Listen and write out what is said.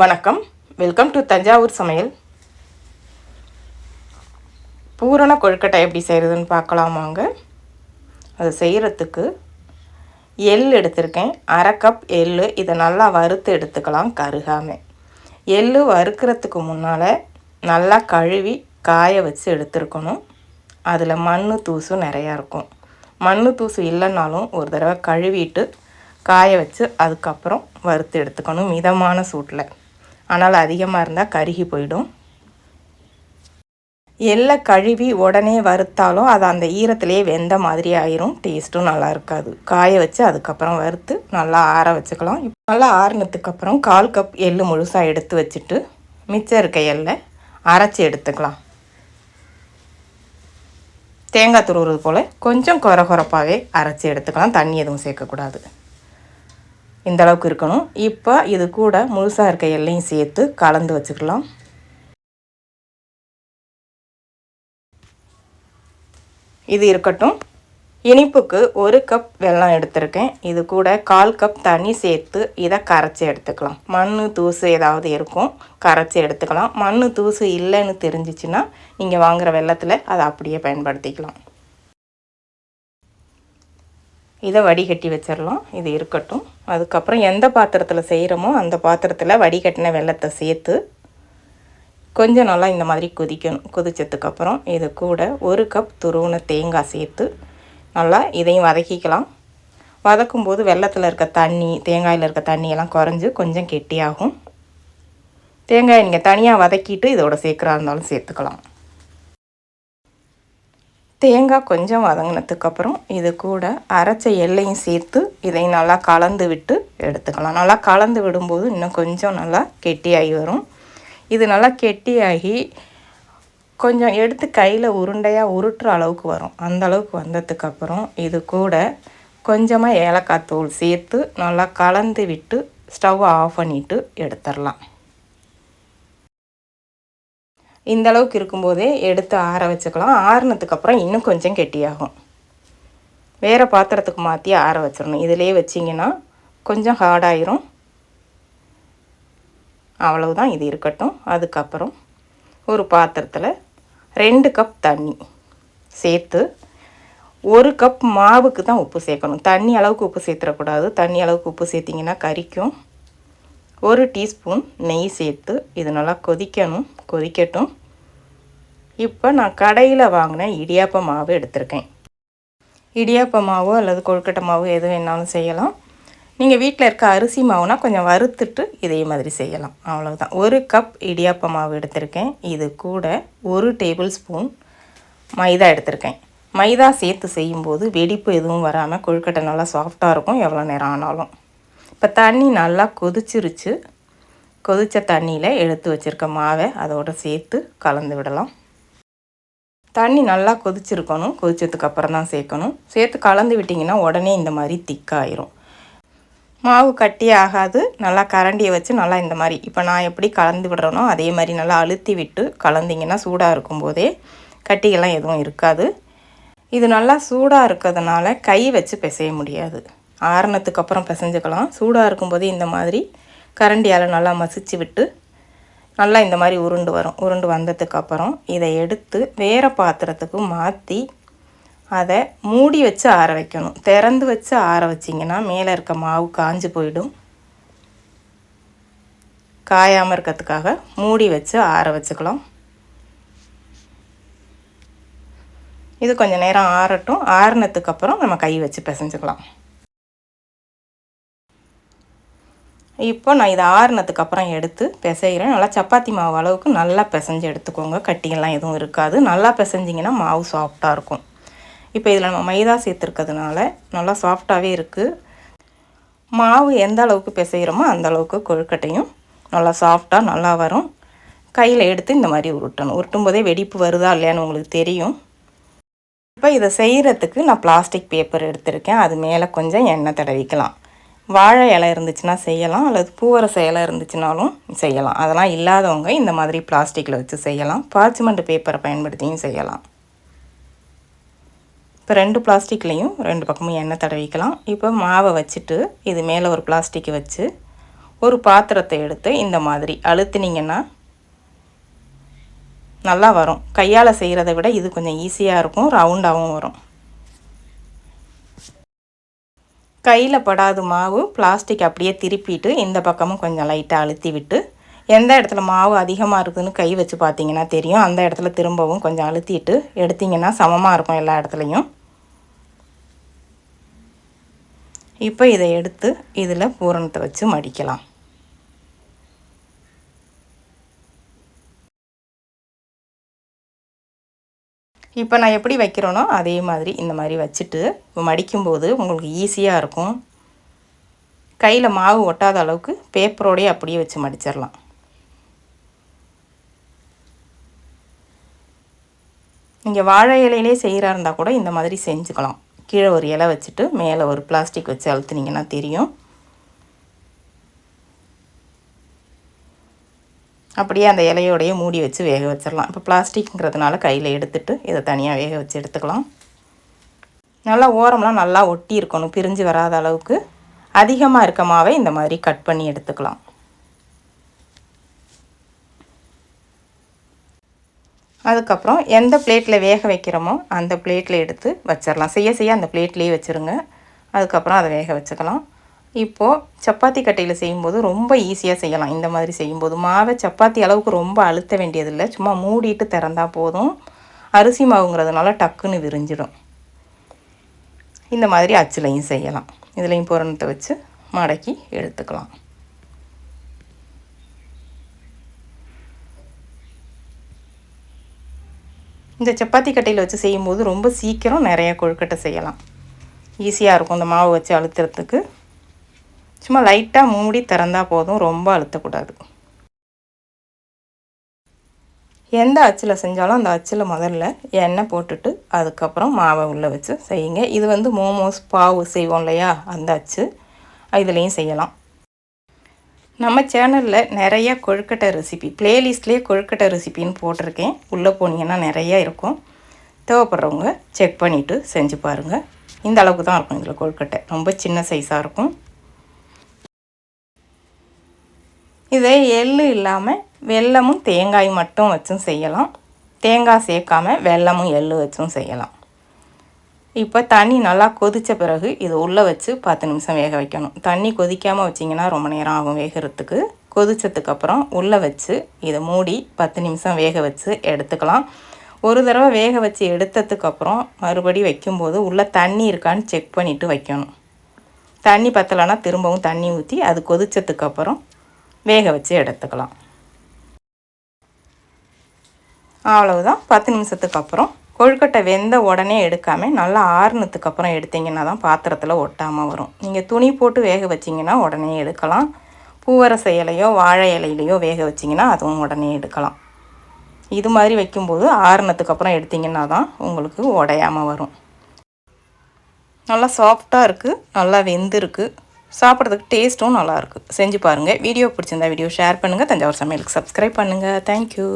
வணக்கம். Welcome to Thanjavur சமையல். பூரண கொழுக்கட்டை எப்படி செய்கிறதுன்னு பார்க்கலாமாங்க அது செய்கிறதுக்கு எள் எடுத்திருக்கேன். அரை கப் எள் இதை நல்லா வறுத்து எடுத்துக்கலாம் கருகாமல் எள் வறுக்கிறதுக்கு முன்னால் நல்லா கழுவி காய வச்சு எடுத்துருக்கணும். அதில் மண் தூசு நிறையா இருக்கும். மண் தூசு இல்லைன்னாலும் ஒரு தடவை கழுவிட்டு காய வச்சு அதுக்கப்புறம் வறுத்து எடுத்துக்கணும். மிதமான சூட்டில். ஆனால் அதிகமாக இருந்தால் கருகி போயிடும். எள்ளை கழுவி உடனே வறுத்தாலும் அது அந்த ஈரத்துலேயே வெந்த மாதிரி ஆயிரும். டேஸ்ட்டும் நல்லா இருக்காது. காய வச்சு அதுக்கப்புறம் வறுத்து நல்லா ஆற வச்சுக்கலாம். நல்லா ஆறினதுக்கப்புறம் கால் கப் எள்ளு முழுசாக எடுத்து வச்சுட்டு மிச்சம் இருக்க எள்ளை அரைச்சி எடுத்துக்கலாம். தேங்காய் துருவுறது போல் கொஞ்சம் குறை குறப்பாகவே அரைச்சி எடுத்துக்கலாம். தண்ணி எதுவும் சேர்க்கக்கூடாது. இந்த அளவுக்கு இருக்கணும். இப்போ இது கூட முழுசாக இருக்க எல்லையும் சேர்த்து கலந்து வச்சுக்கலாம். இது இருக்கட்டும். இனிப்புக்கு ஒரு கப் வெல்லம் எடுத்திருக்கேன். இது கூட கால் கப் தண்ணி சேர்த்து இதை கரைச்சி எடுத்துக்கலாம். மண் தூசு ஏதாவது இருக்கும் கரைச்சி எடுத்துக்கலாம். மண் தூசு இல்லைன்னு தெரிஞ்சிச்சுன்னா நீங்கள் வாங்குகிற வெள்ளத்தில் அதை அப்படியே பயன்படுத்திக்கலாம். இதை வடிகட்டி வச்சிடலாம். இது இருக்கட்டும். அதுக்கப்புறம் எந்த பாத்திரத்தில் செய்கிறோமோ அந்த பாத்திரத்தில் வடிகட்டின வெள்ளத்தை சேர்த்து கொஞ்சம் நல்லா இந்த மாதிரி கொதிக்கணும். கொதிச்சதுக்கப்புறம் இது கூட ஒரு கப் துருவின தேங்காய் சேர்த்து நல்லா இதையும் வதக்கிக்கலாம். வதக்கும்போது வெள்ளத்தில் இருக்க தண்ணி தேங்காயில் இருக்க தண்ணியெல்லாம் குறைஞ்சி கொஞ்சம் கெட்டியாகும். தேங்காயை நீங்கள் தனியாக வதக்கிட்டு இதோட சேர்க்குறா இருந்தாலும் சேர்த்துக்கலாம். தேங்காய் கொஞ்சம் வதங்கினதுக்கப்புறம் இது கூட அரைச்ச எல்லையும் சேர்த்து இதை நல்லா கலந்து விட்டு எடுத்துக்கலாம். நல்லா கலந்து விடும்போது இன்னும் கொஞ்சம் நல்லா கெட்டியாகி வரும். இது நல்லா கெட்டியாகி கொஞ்சம் எடுத்து கையில் உருண்டையாக உருட்டுற அளவுக்கு வரும். அந்த அளவுக்கு வந்ததுக்கப்புறம் இது கூட கொஞ்சமாக ஏலக்காய் தூள் சேர்த்து நல்லா கலந்து விட்டு ஸ்டவ்வை ஆஃப் பண்ணிவிட்டு எடுத்துடலாம். இந்த அளவுக்கு இருக்கும்போதே எடுத்து ஆற வச்சுக்கலாம். ஆறுனதுக்கப்புறம் இன்னும் கொஞ்சம் கெட்டியாகும். வேறு பாத்திரத்துக்கு மாற்றி ஆற வச்சிடணும். இதிலே வச்சிங்கன்னா கொஞ்சம் ஹார்டாயிரும். அவ்வளவுதான் இது இருக்கட்டும். அதுக்கப்புறம் ஒரு பாத்திரத்தில் ரெண்டு கப் தண்ணி சேர்த்து ஒரு கப் மாவுக்கு தான் உப்பு சேர்க்கணும். தண்ணி அளவுக்கு உப்பு சேர்த்துடக்கூடாது. தண்ணி அளவுக்கு உப்பு சேர்த்திங்கன்னா கறிக்கும் ஒரு டீஸ்பூன் நெய் சேர்த்து இது நல்லா கொதிக்கணும் கொதிக்கட்டும். இப்போ நான் கடையில் வாங்கின இடியாப்ப மாவு எடுத்திருக்கேன். இடியாப்ப மாவு அல்லது கொழுக்கட்டை மாவு எது வேணாலும் செய்யலாம். நீங்கள் வீட்டில் இருக்க அரிசி மாவுனா கொஞ்சம் வறுத்துட்டு இதே மாதிரி செய்யலாம். அவ்வளோதான் ஒரு கப் இடியாப்ப மாவு எடுத்திருக்கேன். இது கூட ஒரு டேபிள் ஸ்பூன் மைதா எடுத்திருக்கேன். மைதா சேர்த்து செய்யும்போது வெடிப்பு எதுவும் வராமல் கொழுக்கட்டை நல்லா சாஃப்டாக இருக்கும். எவ்வளோ நேரம் ஆனாலும். இப்போ தண்ணி நல்லா கொதிச்சிருச்சு. கொதித்த தண்ணியில் எடுத்து வச்சுருக்க மாவை அதோடு சேர்த்து கலந்து விடலாம். தண்ணி நல்லா கொதிச்சிருக்கணும். கொதித்ததுக்கு அப்புறம் தான் சேர்க்கணும். சேர்த்து கலந்து விட்டிங்கன்னா உடனே இந்த மாதிரி திக்காயிரும். மாவு கட்டி ஆகாது. நல்லா கரண்டியை வச்சு நல்லா இந்த மாதிரி இப்போ நான் எப்படி கலந்து விடுறேனோ அதே மாதிரி நல்லா அழுத்தி விட்டு கலந்திங்கன்னா சூடாக இருக்கும்போதே கட்டிகள்லாம் எதுவும் இருக்காது. இது நல்லா சூடாக இருக்கிறதுனால கை வச்சு பிசைய முடியாது. ஆறுனத்துக்கு அப்புறம் பிசைஞ்சுக்கலாம். சூடாக இருக்கும்போது இந்த மாதிரி கரண்டியால் நல்லா மசிச்சு விட்டு நல்லா இந்த மாதிரி உருண்டு வரும். உருண்டு வந்ததுக்கப்புறம் இதை எடுத்து வேறு பாத்திரத்துக்கு மாற்றி அதை மூடி வச்சு ஆற வைக்கணும். திறந்து வச்சு ஆற வச்சிங்கன்னா மேலே இருக்க மாவு காஞ்சு போயிடும். காயாமல் இருக்கிறதுக்காக மூடி வச்சு ஆற வச்சுக்கலாம். இது கொஞ்சம் நேரம் ஆறட்டும். ஆறுனதுக்கப்புறம் நம்ம கை வச்சு பிசைஞ்சுக்கலாம். இப்போ நான் இதை ஆறுனதுக்கு அப்புறம் எடுத்து பிசைகிறேன் நல்லா சப்பாத்தி மாவு அளவுக்கு நல்லா பிசைஞ்சு எடுத்துக்கோங்க. கட்டிங்கெல்லாம் எதுவும் இருக்காது. நல்லா பிசைஞ்சிங்கன்னா மாவு சாஃப்டாக இருக்கும். இப்போ இதில் நம்ம மைதா சேர்த்துருக்கிறதுனால நல்லா சாஃப்டாகவே இருக்குது மாவு எந்த அளவுக்கு பிசைகிறோமோ அந்த அளவுக்கு கொழுக்கட்டையும் நல்லா சாஃப்டாக நல்லா வரும். கையில் எடுத்து இந்த மாதிரி உருட்டணும். உருட்டும் போதே வெடிப்பு வருதா இல்லையான்னு உங்களுக்கு தெரியும். இப்போ இதை செய்கிறதுக்கு நான் பிளாஸ்டிக் பேப்பர் எடுத்திருக்கேன். அது மேலே கொஞ்சம் எண்ணெய் தடவிக்கலாம். வாழை இலை இருந்துச்சுன்னா செய்யலாம் அல்லது பூவரச இலை இருந்துச்சுனாலும் செய்யலாம். அதெல்லாம் இல்லாதவங்க இந்த மாதிரி பிளாஸ்டிக்கில் வச்சு செய்யலாம். பார்ச்மெண்ட் பேப்பரை பயன்படுத்தியும் செய்யலாம். இப்போ ரெண்டு பிளாஸ்டிக்லேயும் ரெண்டு பக்கமும் எண்ணெய் தடவிக்கலாம். இப்போ மாவை வச்சுட்டு இது மேலே ஒரு பிளாஸ்டிக் வச்சு ஒரு பாத்திரத்தை எடுத்து இந்த மாதிரி அழுத்தினீங்கன்னா நல்லா வரும். கையால் செய்கிறத விட இது கொஞ்சம் ஈஸியாக இருக்கும் ரவுண்டாகவும் வரும். கையில் படாத மாவு பிளாஸ்டிக் அப்படியே திருப்பிட்டு இந்த பக்கமும் கொஞ்சம் லைட்டாக அழுத்தி விட்டு எந்த இடத்துல மாவு அதிகமாக இருக்குதுன்னு கை வச்சு பார்த்தீங்கன்னா தெரியும். அந்த இடத்துல திரும்பவும் கொஞ்சம் அழுத்திட்டு எடுத்திங்கன்னா சமமாக இருக்கும் எல்லா இடத்துலையும். இப்போ இதை எடுத்து இதில் பூரணத்தை வச்சு மடிக்கலாம். இப்போ நான் எப்படி வைக்கிறேனோ அதே மாதிரி இந்த மாதிரி வச்சுட்டு மடிக்கும்போது உங்களுக்கு ஈஸியாக இருக்கும். கையில் மாவு ஒட்டாத அளவுக்கு பேப்பரோடையே அப்படியே வச்சு மடிச்சிடலாம். நீங்கள் வாழை இலையிலே செய்கிறா இருந்தால் கூட இந்த மாதிரி செஞ்சுக்கலாம். கீழே ஒரு இலை வச்சுட்டு மேலே ஒரு பிளாஸ்டிக் வச்சு அழுத்துனீங்கன்னா தெரியும். அப்படியே அந்த இலையோடையே மூடி வச்சு வேக வச்சிடலாம். இப்போ பிளாஸ்டிக்ங்கிறதுனால கையில் எடுத்துட்டு இதை தனியாக வேக வச்சு எடுத்துக்கலாம். நல்லா ஓரம்லாம் நல்லா ஒட்டி இருக்கணும். பிரிஞ்சு வராத அளவுக்கு அதிகமாக இருக்க மாவை இந்த மாதிரி கட் பண்ணி எடுத்துக்கலாம். அதுக்கப்புறம் எந்த பிளேட்டில் வேக வைக்கிறோமோ அந்த பிளேட்டில் எடுத்து வச்சிடலாம். செய்ய செய்ய அந்த பிளேட்லேயே வச்சுருங்க. அதுக்கப்புறம் அதை வேக வச்சுக்கலாம். இப்போது சப்பாத்தி கட்டையில் செய்யும்போது ரொம்ப ஈஸியாக செய்யலாம். இந்த மாதிரி செய்யும்போது மாவை சப்பாத்தி அளவுக்கு ரொம்ப அழுத்த வேண்டியதில்லை. சும்மா மூடிட்டு திறந்தால் போதும். அரிசி மாவுங்கிறதுனால டக்குன்னு விரிஞ்சிடும். இந்த மாதிரி அச்சுலையும் செய்யலாம். இதுலேயும் புரணத்தை வச்சு மடக்கி எடுத்துக்கலாம். இந்த சப்பாத்தி கட்டையில் வச்சு செய்யும்போது ரொம்ப சீக்கிரம் நிறைய கொழுக்கட்டை செய்யலாம். ஈஸியாக இருக்கும் இந்த மாவு வச்சு அழுத்துறதுக்கு. சும்மா லைட்டாக மூடி திறந்தால் போதும் ரொம்ப அழுத்தக்கூடாது. எந்த அச்சில் செஞ்சாலும் அந்த அச்சில் முதல்ல எண்ணெய் போட்டுட்டு அதுக்கப்புறம் மாவை உள்ளே வச்சு செய்யுங்க. இது வந்து மோமோஸ் பாவு செய்வோம் இல்லையா? அந்த அச்சு. இதுலேயும் செய்யலாம். நம்ம சேனலில் நிறைய கொழுக்கட்டை ரெசிபி ப்ளேலிஸ்ட்லேயே கொழுக்கட்டை ரெசிபின்னு போட்டிருக்கேன். உள்ளே போனீங்கன்னா நிறையா இருக்கும். தேவைப்படுறவங்க செக் பண்ணிவிட்டு செஞ்சு பாருங்கள் இந்த அளவுக்கு தான் இருக்கும் இதில் கொழுக்கட்டை. ரொம்ப சின்ன சைஸாக இருக்கும். இதை எள்ளு இல்லாமல் வெல்லமும் தேங்காய் மட்டும் வச்சும் செய்யலாம். தேங்காய் சேர்க்காமல் வெல்லமும் எள்ளு வச்சும் செய்யலாம். இப்போ தண்ணி நல்லா கொதித்த பிறகு இது உள்ளே வச்சு பத்து நிமிஷம் வேக வைக்கணும். தண்ணி கொதிக்காமல் வச்சிங்கன்னா ரொம்ப நேரம் ஆகும் வேகிறதுக்கு. கொதித்ததுக்கப்புறம் உள்ளே வச்சு இதை மூடி பத்து நிமிஷம் வேக வச்சு எடுத்துக்கலாம். ஒரு தடவை வேக வச்சு எடுத்ததுக்கப்புறம் மறுபடி வைக்கும்போது உள்ளே தண்ணி இருக்கான்னு செக் பண்ணிவிட்டு வைக்கணும். தண்ணி பத்தலைன்னா திரும்பவும் தண்ணி ஊற்றி அது கொதித்ததுக்கப்புறம் வேக வச்சு எடுத்துக்கலாம். அவ்வளவுதான். பத்து நிமிஷத்துக்கு அப்புறம் கொழுக்கட்டை வெந்த உடனே எடுக்காமல் நல்லா ஆறுனதுக்கு அப்புறம் எடுத்திங்கன்னா தான் பாத்திரத்தில் ஒட்டாமல் வரும். நீங்கள் துணி போட்டு வேக வச்சிங்கன்னா உடனே எடுக்கலாம். பூவரச இலையோ வாழை இலையிலையோ வேக வச்சிங்கன்னா அதுவும் உடனே எடுக்கலாம். இது மாதிரி வைக்கும்போது ஆறுனதுக்கு அப்புறம் எடுத்திங்கன்னா தான் உங்களுக்கு உடையாமல் வரும். நல்லா சாஃப்டாக இருக்குது நல்லா வெந்திருக்கு. சாப்பிட்றதுக்கு டேஸ்ட்டும் நல்லாயிருக்கு. செஞ்சு பாருங்கள் வீடியோ பிடிச்சிருந்தா வீடியோ ஷேர் பண்ணுங்கள் தஞ்சாவூர் சமையலுக்கு சப்ஸ்கிரைப் பண்ணுங்கள் தேங்க்யூ